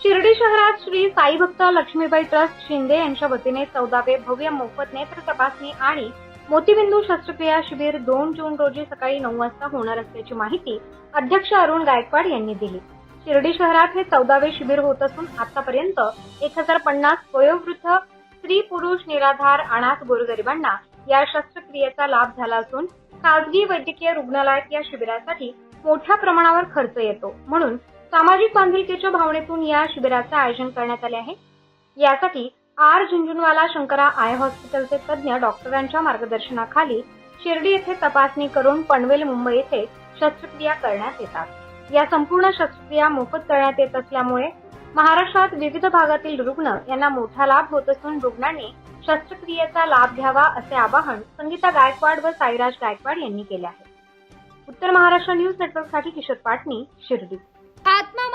शिर्डी शहरात श्री साई भक्त लक्ष्मीबाई ट्रस्ट शिंदे यांच्या वतीने चौदावे भव्य मोफत नेत्र तपासणी आणि मोतीबिंदू शस्त्रक्रिया शिबिर दोन जून रोजी सकाळी नऊ वाजता होणार असल्याची माहिती अध्यक्ष अरुण गायकवाड यांनी दिली. शिर्डी शहरात हे चौदावे शिबिर होत असून आतापर्यंत एक हजार पन्नास वयोवृद्ध स्त्री पुरुष निराधार अनाथ गोरगरिबांना या शस्त्रक्रियेचा लाभ झाला असून खासगी वैद्यकीय रुग्णालयात या शिबिरासाठी मोठ्या प्रमाणावर खर्च येतो. म्हणून सामाजिक बांधिलकीच्या भावनेतून या शिबिराचे आयोजन करण्यात आले आहे. यासाठी आर झुंझुनवाला शंकरा आय हॉस्पिटलचे तज्ज्ञ डॉक्टरांच्या मार्गदर्शनाखाली शिर्डी येथे तपासणी करून पनवेल मुंबई येथे शस्त्रक्रिया करण्यात येतात. या संपूर्ण शस्त्रक्रिया मोफत करण्यात येत असल्यामुळे महाराष्ट्रात विविध भागातील रुग्ण यांना मोठा लाभ होत असून रुग्णांनी शस्त्रक्रियेचा लाभ घ्यावा असे आवाहन संगीता गायकवाड व साईराज गायकवाड यांनी केले आहे. उत्तर महाराष्ट्र न्यूज नेटवर्कसाठी किशोर पाटणी शिर्डी.